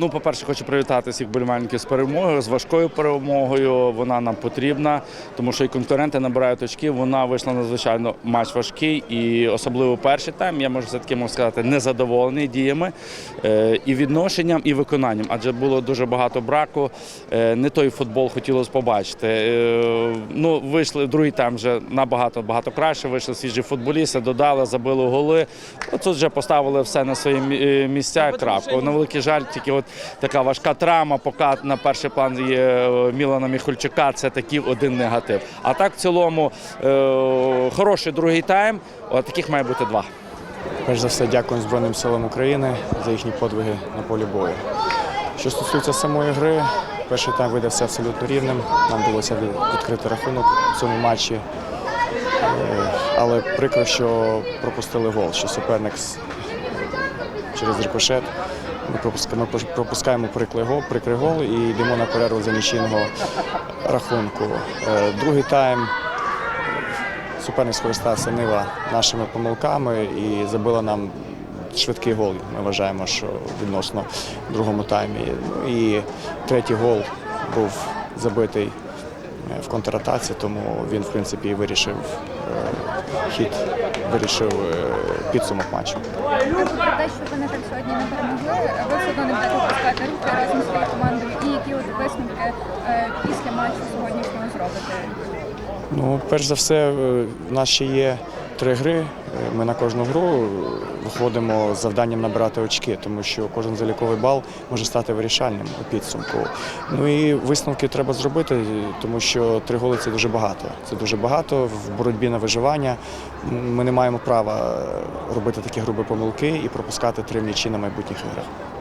Ну, по-перше, хочу привітати всіх болівальників з перемогою, з важкою перемогою. Вона нам потрібна, тому що і конкуренти набирають очки. Вона вийшла надзвичайно матч важкий, і особливо перший тайм, я можу все таки можу сказати, незадоволений діями е, і відношенням, і виконанням, адже було дуже багато браку. Е, Не той футбол хотілося побачити. Е, Ну, вийшли другий тайм вже набагато багато краще. Вийшли свіжі футболісти, додали, забили голи. От тут вже поставили все на свої місця. Крапку. На великий жаль, тільки от така важка травма. Поки на перший план є е, Мілана Міхольчука. Це такий один негатив. А так, в цілому, е, хороший другий тайм. Таких має бути два. Перш за все, дякуємо Збройним силам України за їхні подвиги на полі бою. Що стосується самої гри, перший тайм видався абсолютно рівним. Нам вдалося відкрити рахунок в цьому матчі. Е, Але прикро, що пропустили гол, що суперник через рикошет. Ми пропускаємо, прикрий гол, і йдемо на перерву за нічийного рахунку. Е, Другий тайм суперник скористався Нива нашими помилками і забила нам швидкий гол. Ми вважаємо, що відносно в другому таймі. Ну І третій гол був забитий в контратаці, тому він, в принципі, і вирішив е, хід, вирішив е, підсумок матчу. Те, що ви так сьогодні не перемогли, ви все одно не будете пускати руки разом з своєю командою. І які от висновки е, після матчу сьогоднішнього зробите? Ну, перш за все, е, в нас ще є три гри. Е, Ми на кожну гру виходимо з завданням набирати очки, тому що кожен заліковий бал може стати вирішальним у підсумку. Ну і висновки треба зробити, тому що три голи це дуже багато. Це дуже багато в боротьбі на виживання. Ми не маємо права робити такі грубі помилки і пропускати три м'ячі на майбутніх іграх.